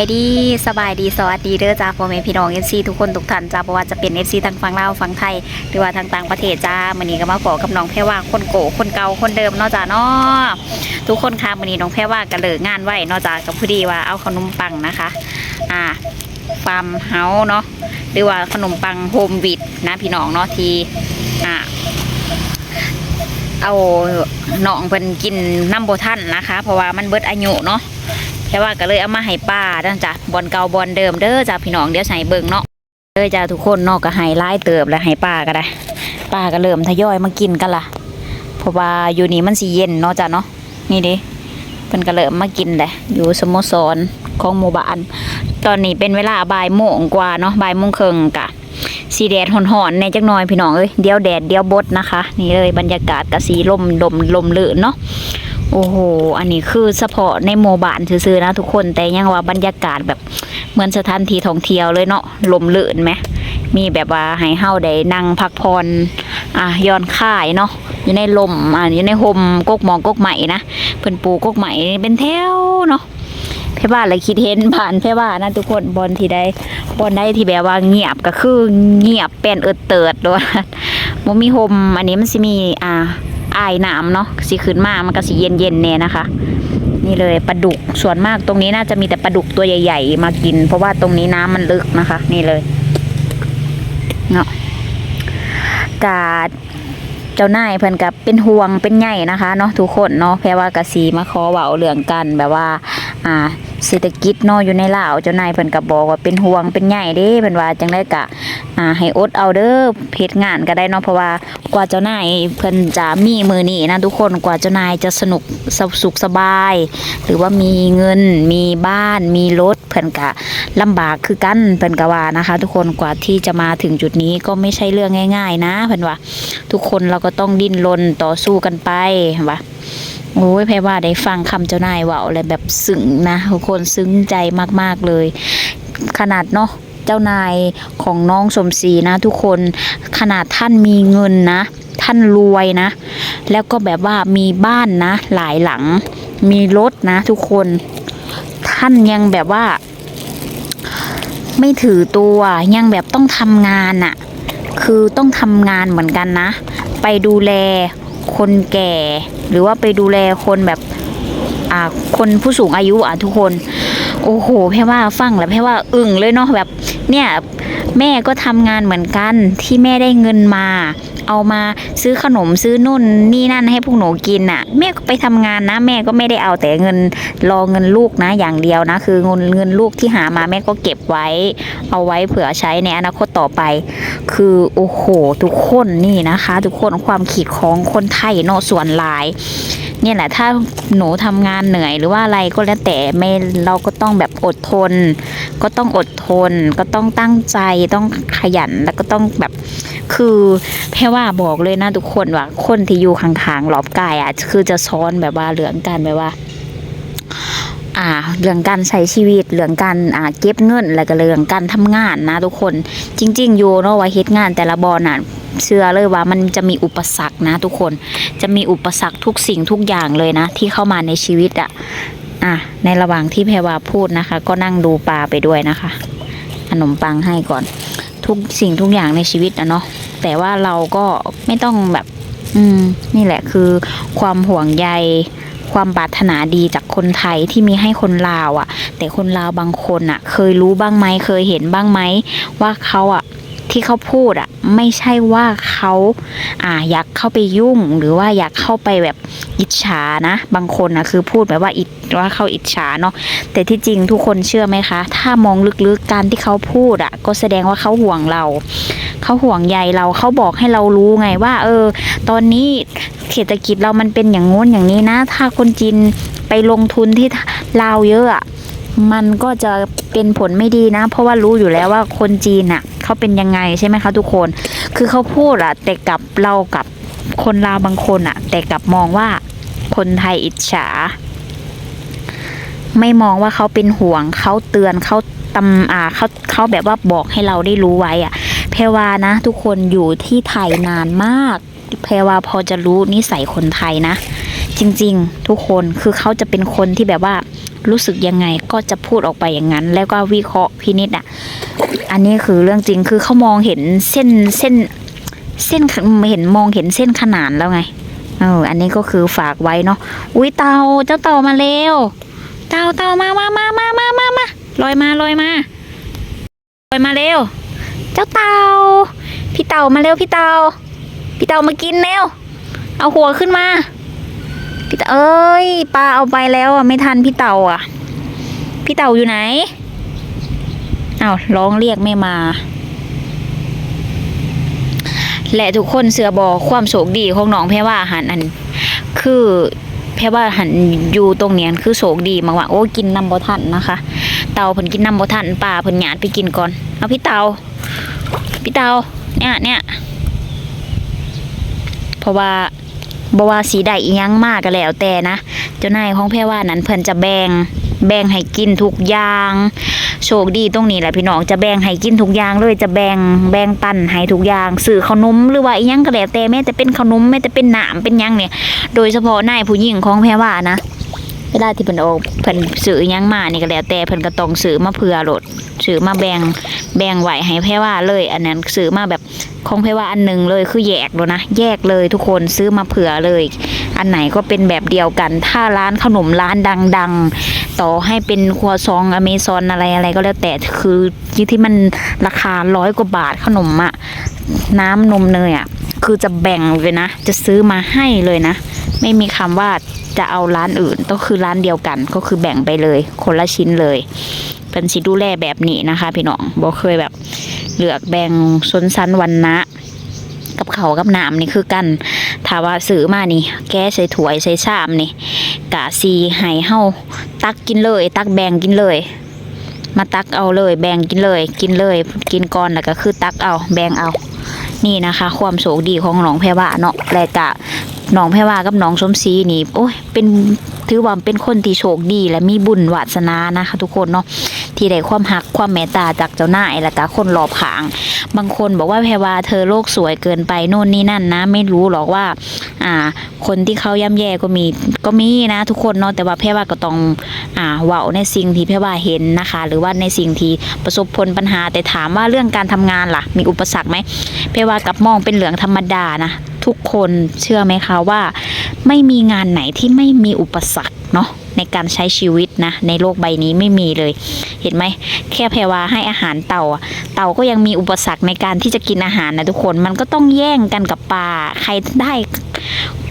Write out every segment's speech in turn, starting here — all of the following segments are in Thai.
สบายดีสบายดีสวัสดีเด้อจ้าพ่อแม่พี่น้องเอฟซีทุกคนทุกท่านจ้าเพราะว่าจะเป็นเอฟซีทางฝั่งลาวฝั่งไทยหรือว่าทางต่างประเทศจ้ามื้อนี้ก็มาขอกับน้องแพรว่าคนโกคนเก่าคนเดิมเนาะจ้าเนาะทุกคนค่ะมื้อนี้น้องแพรว่าก็เลิกงานไว้เนาะจ้ากับพอดีว่าเอาขนมปังนะคะ อ่าฟาร์มเฮาเนาะหรือว่าขนมปังโฮมวิดนะพี่น้องเนาะทีอ่าเอาน้องเพิ่นกินน้ำโบท่านนะคะ เพราะว่ามันเบิดอายุเนาะ แค่ว่าก็เลยเอามาให้ป้าดังจ้ะบอลเก่าบอลเดิมเด้อจ้ะพี่น้องเดี๋ยวใส่เบิ่งเนาะเด้อจ้ะทุกคนเนาะก็ให้ไล่เติบแล้วให้ป้าก็ได้ ป้าก็เริ่มทยอยมากินกันละเพราะว่าอยู่นี่มันสิเย็นเนาะจ้ะเนาะนี่ดิเพิ่นก็เริ่มมากินแหละอยู่สโมสรของหมู่บ้านตอนนี้เป็นเวลาบ่ายโมงกว่าเนาะบ่ายโมงครึ่งกะสีแดดหอนๆในจักหน่อยพี่น้องเอ้ยเดี๋ยวแดดเดี๋ยวบดนะคะ นี่เลยบรรยากาศกับสีลมดมลมลื่นเนาะ โอ้โห อันนี้คือเฉพาะในโมบานซื่อๆนะทุกคนแต่ยังว่าบรรยากาศแบบเหมือนสถานที่ท่องเที่ยวเลยเนาะลมลื่นไหมมีแบบว่าให้เฮาได้นั่งพักผ่อนอะย้อนค่ายเนาะอยู่ในลมอะอยู่ในโฮมกกหมองกกใหม่นะเพิ่นปูกกกใหม่เป็นแถวเนาะเพ่บ้านเลยคิดเห็นผ่านเพ่บ้านนะทุกคนบอลที่ได้บอนได้ที่แบบว่าเงียบก็คือเงียบเป็นเอิดเติดด้วยบ่มีโฮมอันนี้มันสิมีอ่า อายน้ำเนาะสิขึ้นมามันก็สิเย็นเย็นๆแน่นะคะ นี่เลยปลาดุกส่วนมากตรงนี้น่าจะมีแต่ปลาดุกตัวใหญ่ ๆ มากิน เพราะว่าตรงนี้น้ำมันลึกนะคะ นี่เลยเนาะกาดเจ้านายเพิ่อนกับเป็นห่วงเป็นใหญ่นะคะเนาะทุกคนเนาะแพรว่ากะสีมาขอเว้าเรื่องกันแบบว่า อ่า เศรษฐกิจเนาะอยู่ในลาวเจ้านายเพิ่นก็บอกว่าเป็นห่วงเป็นใหญ่เด้เพิ่นว่าจังได๋กะอ่าให้อดเอาเด้อเพจงานก็ได้เนาะเพราะว่ากว่าเจ้านายเพิ่นจะมีมือนี้นะทุกคนกว่าเจ้านายจะสนุกสสุขสบาย หรือว่ามีเงินมีบ้านมีรถเพิ่นก็ลำบากคือกันเพิ่นก็ว่านะคะ ทุกคนกว่าที่จะมาถึงจุดนี้ก็ไม่ใช่เรื่องง่าย ๆ นะเพิ่นว่า ทุกคนเราก็ต้องดิ้นรนต่อสู้กันไปว่า โอ้ยแพรว่าได้ฟังคำเจ้านายว่าอะไรแบบซึ้งนะทุกคนซึ้งใจมากๆเลย ขนาดเนาะเจ้านายของน้องสมศรีนะ ทุกคนขนาดท่านมีเงินนะ ท่านรวยนะ แล้วก็แบบว่ามีบ้านนะ หลายหลัง มีรถนะ ทุกคน ท่านยังแบบว่า ไม่ถือตัวยังแบบต้องทำงานอะ คือต้องทำงานเหมือนกันนะ ไปดูแล คนแก่ หรือว่าไปดูแลคนแบบอ่าคนผู้สูงอายุอะทุกคน โอ้โหแพ่ว่าฟังแล้วแพ่ว่าอึ้งเลยเนาะแบบเนี่ยแม่ก็ทำงานเหมือนกันที่แม่ได้เงินมา เอามาซื้อขนมซื้อนู่นนี่นั่นให้พวกหนูกินน่ะ แม่ก็ไปทำงานนะ แม่ก็ไม่ได้เอาแต่เงินรอเงินลูกนะ อย่างเดียวนะ คือเงินเงินลูกที่หามาแม่ก็เก็บไว้ เอาไว้เผื่อใช้ในอนาคตต่อไป คือโอ้โหทุกคนนี่นะคะ ทุกคนความขีดของคนไทยเนาะส่วนหลายเนี่ยแหละถ้าหนูทำงานเหนื่อยหรือว่าอะไรก็แล้วแต่ไม่เราก็ต้องแบบอดทน ก็ต้องอดทน ก็ต้องตั้งใจต้องขยันแล้วก็ต้องแบบ คือแพ่ว่าบอกเลยนะทุกคนว่าคนที่อยู่ข้างๆรอบกายอะ คือจะซ้อนแบบว่าเรื่องการแบบว่า อ่าเรื่องการใช้ชีวิตเรื่องการอ่าเก็บเงินแล้วก็เรื่องการทำงานนะทุกคนจริง ๆ อยู่เนาะว่าเฮ็ดงานแต่ละบอลน่ะเชื่อเลยว่ามันจะมีอุปสรรคนะ ทุกคนจะมีอุปสรรคทุกสิ่งทุกอย่างเลยนะ ที่เข้ามาในชีวิตอะอะในระหว่างที่แพรวาพูดนะคะ ก็นั่งดูปลาไปด้วยนะคะขนมปังให้ก่อน ทุกสิ่งทุกอย่างในชีวิตอะเนาะ แต่ว่าเราก็ไม่ต้องแบบ อืม นี่แหละคือ ความห่วงใยความปรารถนาดีจากคนไทยที่มีให้คนลาวอะ่ะ แต่คนลาวบางคนอะ่ะ เคยรู้บ้างไหมเคยเห็นบ้างไหมว่าเขาอะที่เขาพูดอะ ไม่ใช่ว่าเขาอ่าอยากเข้าไปยุ่งหรือว่าอยากเข้าไปแบบอิจฉานะ บางคนนะคือพูดแบบว่าอิจว่าเขาอิจฉาเนาะแต่ที่จริงทุกคนเชื่อไหมคะ ถ้ามองลึกๆการที่เขาพูดอะ ก็แสดงว่าเขาห่วงเรา เขาห่วงใยเราเขาบอกให้เรารู้ไงว่า เออ ตอนนี้เศรษฐกิจเรามันเป็นอย่างงู้นอย่างนี้นะ ถ้าคนจีนไปลงทุนที่ลาวเยอะอะมันก็จะเป็นผลไม่ดีนะ เพราะว่ารู้อยู่แล้วว่าคนจีนอะเขาเป็นยังไงใช่ไหมคะทุกคน คือเขาพูดอะแต่กับเรากับคนลาวบางคนอะแต่กับมองว่าคนไทยอิจฉา ไม่มองว่าเขาเป็นห่วงเขาเตือนเขาตำอ่าเขาเขาแบบว่าบอกให้เราได้รู้ไว้อะ รวานะทุกคนอยู่ที่ไทยนานมาก แพรวาพอจะรู้นิสัยคนไทยนะ จริงๆ ทุกคนคือเขาจะเป็นคนที่แบบว่ารู้สึกยังไงก็จะพูดออกไปอย่างนั้น แล้วก็วิเคราะห์พินิจอะ อันนี้คือเรื่องจริงคือเขามองเห็นเส้นเส้นเส้นเห็นมองเห็นเส้นขนานแล้วไงเอออันนี้ก็คือฝากไว้เนาะอุ้ยเต่าเจ้าเต่ามาเร็วเต่าเต่ามามามามามามามาลอยมาลอยมาลอยมาเร็ว เจ้าเต่า พี่เต่ามาเร็วพี่เต่า พี่เต่ามากินเร็ว เอาหัวขึ้นมา พี่เต่าเอ้ยปลาเอาไปแล้วอะไม่ทันพี่เต่าอะ พี่เต่าอยู่ไหนอ้าวร้องเรียกไม่มา และทุกคนเสือบอความโศกดีของน้องแพรว่าหันอัน คือแพรว่าหันอยู่ตรงเนี้ยคือโศกดีมากว่าโอ้กินน้ำบ่ทันนะคะ เต่าเพิ่นกินน้ำบ่ทันป่าเพิ่นหยาดไปกินก่อน เอาพี่เต่า พี่เตาเนี่ยเนี่ยเพราะว่าบว่าสีใดอียังมากก็แล้วแต่นะ เจ้านายของแพรว่านั้นเพิ่นจะแบ่งแบ่งให้กินทุกอย่างโชคดีตรงนี้แหละพี่น้องจะแบ่งให้กินทุกอย่างเลยจะแบ่งแบ่งปันให้ทุกอย่างสื่อขนมหรือว่าอียังก็แล้วแต่แม้แต่เป็นขนมแม้แต่เป็นหนามเป็นยังเนี่ย โดยเฉพาะนายผู้หญิงของแพรว่านะ เวลาที่เพิ่นออกเพิ่นซื้อยังมานี่ก็แล้วแต่เพิ่นก็ต้องซื้อมาเผื่อโหลดซื้อมาแบ่งแบ่งไหวให้แพรว่าเลย อันนั้นซื้อมาแบบของแพรว่าอันหนึ่งเลยคือแยกเลยนะแยกเลยทุกคนซื้อมาเผื่อเลย อันไหนก็เป็นแบบเดียวกัน ถ้าร้านขนมร้านดัง ๆ ต่อให้เป็นครัวซองอเมซอนอะไรอะไรก็แล้วแต่คือที่มันราคาร้อยกว่าบาทขนมอะน้ำนมเนยอะคือจะแบ่งเลยนะ จะซื้อมาให้เลยนะ ไม่มีคำว่า จะเอาร้านอื่นต้องคือร้านเดียวกันก็คือแบ่งไปเลย คนละชิ้นเลยเป็นสิดูแลแบบนี้นะคะ พี่น้องบ่เคยแบบเลือกแบ่งชนชั้นวันนะกับเขากับน้ำนี่คือกันถ้าว่าซื้อมานี่ แก้ใส่ถ้วยใส่ชามนี่กะซีให้เฮาตักกินเลย ตักแบ่งกินเลย มาตักเอาเลยแบ่งกินเลย กินเลย กินก่อนแล้วก็คือตักเอาแบ่งเอา นี่นะคะ ความโชคดีของน้องแพรว่าเนาะและกะ น้องแพรว่ากับน้องสมศรีนี่โอ้ยเป็นถือว่าเป็นคนที่โชคดีและมีบุญวาสนานะคะ ทุกคนเนาะที่ได้ความหักความเมตตาจากเจ้านายและก็คนรอบข้าง บางคนบอกว่าแพรว่าเธอโลกสวยเกินไปโน่นนี่นั่นนะ ไม่รู้หรอกว่า อ่า คนที่เขาย่ำแย่ก็มีก็มีนะ ทุกคนเนาะแต่ว่าแพรว่าก็ต้องอ่าเว้าในสิ่งที่แพรว่าเห็นนะคะ หรือว่าในสิ่งที่ประสบผลปัญหาแต่ถามว่าเรื่องการทำงานล่ะ มีอุปสรรคไหมแพรว่ากับมองเป็นเหลืองธรรมดานะ ทุกคนเชื่อไหมคะว่า ไม่มีงานไหนที่ไม่มีอุปสรรคเนาะในการใช้ชีวิตนะ ในโลกใบนี้ไม่มีเลย เห็นไหมแค่แพรว่าให้อาหารเต่า เต่าก็ยังมีอุปสรรคในการที่จะกินอาหารนะทุกคนมันก็ต้องแย่งกันกับปลาใครได้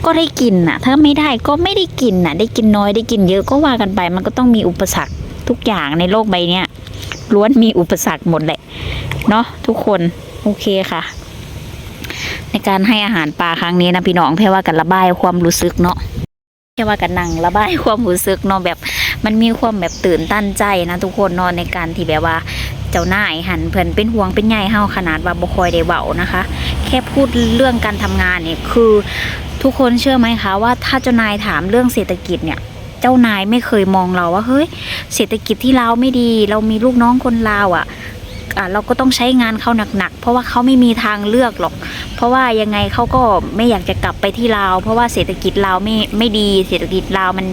ก็ได้กินน่ะถ้าไม่ได้ก็ไม่ได้กินน่ะได้กินน้อยได้กินเยอะก็ว่ากันไป มันก็ต้องมีอุปสรรคทุกอย่างในโลกใบนี้ล้วนมีอุปสรรคหมดแหละเนาะทุกคนโอเคค่ะ ในการให้อาหารปลาครั้งนี้นะพี่น้องแพ่ว่ากันระบายความรู้สึกเนาะแค่ว่ากันนั่งระบายความรู้สึกเนาะแบบมันมีความแบบตื่นตั้นใจนะทุกคนเนาะในการที่แบบว่าเจ้านายหันเพิ่นเป็นห่วงเป็นใยเฮาขนาดว่าบ่คอยได้เว้านะคะ แค่พูดเรื่องการทำงานเนี่ยคือทุกคนเชื่อไหมคะว่าถ้าเจ้านายถามเรื่องเศรษฐกิจเนี่ยเจ้านายไม่เคยมองเราว่าเฮ้ยเศรษฐกิจที่ลาไม่ดี เรามีลูกน้องคนลาวอะอะ เราก็ต้องใช้งานเขาหนักๆ เพราะว่าเขาไม่มีทางเลือกหรอก เพราะว่ายังไงเขาก็ไม่อยากจะกลับไปที่ลาว เพราะว่าเศรษฐกิจลาวไม่ไม่ดี เศรษฐกิจลาวมัน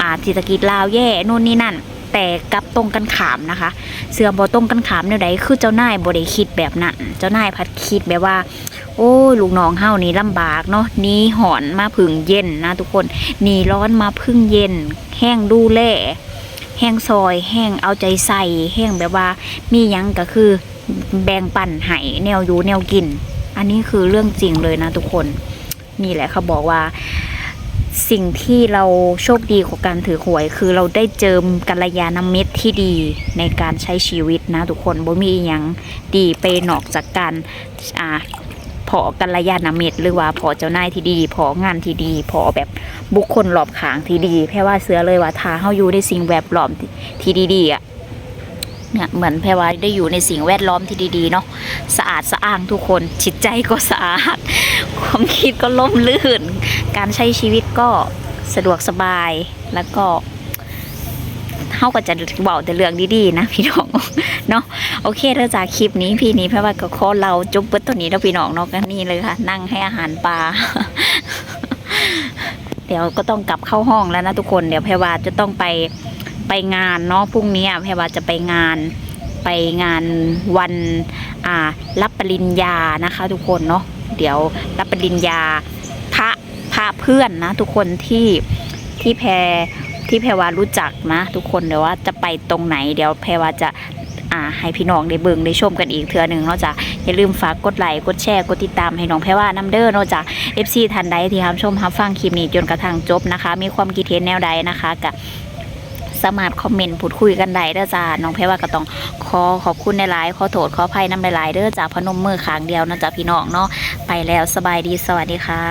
อาเศรษฐกิจลาวแย่นู่นนี่นั่น แต่กลับตรงกันขามนะคะ เสื่อมบอตรงกันขามเนี่ยใดคือเจ้านายบ่ได้คิดแบบนั้นเจ้านายพัดคิดแบบว่าโอ้ยลูกน้องเฮานี่ลำบากเนาะนี้หอนมาพึ่งเย็นนะทุกคนนี่ร้อนมาพึ่งเย็น แห้งดูแล แห้งซอย แห้งเอาใจใส่ แห้งแบบว่ามียังก็คือแบ่งปั่นให้แนวอยู่แนวกิน อันนี้คือเรื่องจริงเลยนะทุกคน นี่แหละเขาบอกว่าสิ่งที่เราโชคดีกว่าการถือหวย คือเราได้เจิมกัลยาณมิตรที่ดีในการใช้ชีวิตนะทุกคนบ่มีอหยังดีไปนอกจากการอ่า อกัลยาณมิตรหรือว่าพอเจ้านายที่ดีพองานที่ดี พอแบบบุคคลรอบข้างที่ดี แพ่ว่าเสือเลยว่าถ้าเฮาอยู่ในสิ่งแวดล้อมที่ที่ดีๆอะเนี่ยเหมือนแพรว่าได้อยู่ในสิ่งแวดล้อมที่ดีๆเนาะสะอาดสะอ้างทุกคนจิตใจก็สะอาด ความคิดก็ล่มลื่น การใช้ชีวิตก็สะดวกสบายแล้วก็ เฮาก็จะบอกแต่เรื่องดีๆนะพี่น้องเนาะโอเคแล้วจากคลิปนี้พี่นี้พรว่าก็ขอเราจบเบิดตัวนี้แล้วพี่น้องเนาะกันนี่เลยค่ะ นั่งให้อาหารปลาเดี๋ยวก็ต้องกลับเข้าห้องแล้วนะทุกคนเดี๋ยวแพรวาจะต้องไปไปงานเนาะพรุ่งนี้แพรวาจะไปงานไปงานวันอ่ารับปริญญานะคะ ทุกคนเนาะเดี๋ยวรับปริญญาพระพระเพื่อนนะ ทุกคนที่ที่แพร ที่แพรวารู้จักนะ ทุกคนเดี๋ยวว่าจะไปตรงไหนเดี๋ยวแพรวาจะอ่าให้พี่น้องได้เบิ่งได้ชมกันอีกเทื่อหนึ่งเนาะจ้ะอย่าลืมฝากกดไลค์กดแชร์กดติดตามให้น้องแพรว่าน้ำเด้อเนาะจ้ะ FC ทันใดที่รับชมรับฟังคลิปนี้จนกระทั่งจบนะคะ มีความคิดเห็นแนวใดนะคะกับสามารถคอมเมนต์พูดคุยกันได้เด้อจ้าน้องแพรว่าก็ต้องขอขอบคุณในหลายขอโทษขออภัยน้ำหลายเด้อจ้าพนมมือขางเดียวนะจ้าพี่น้องเนาะไปแล้วสบายดีสวัสดีค่ะ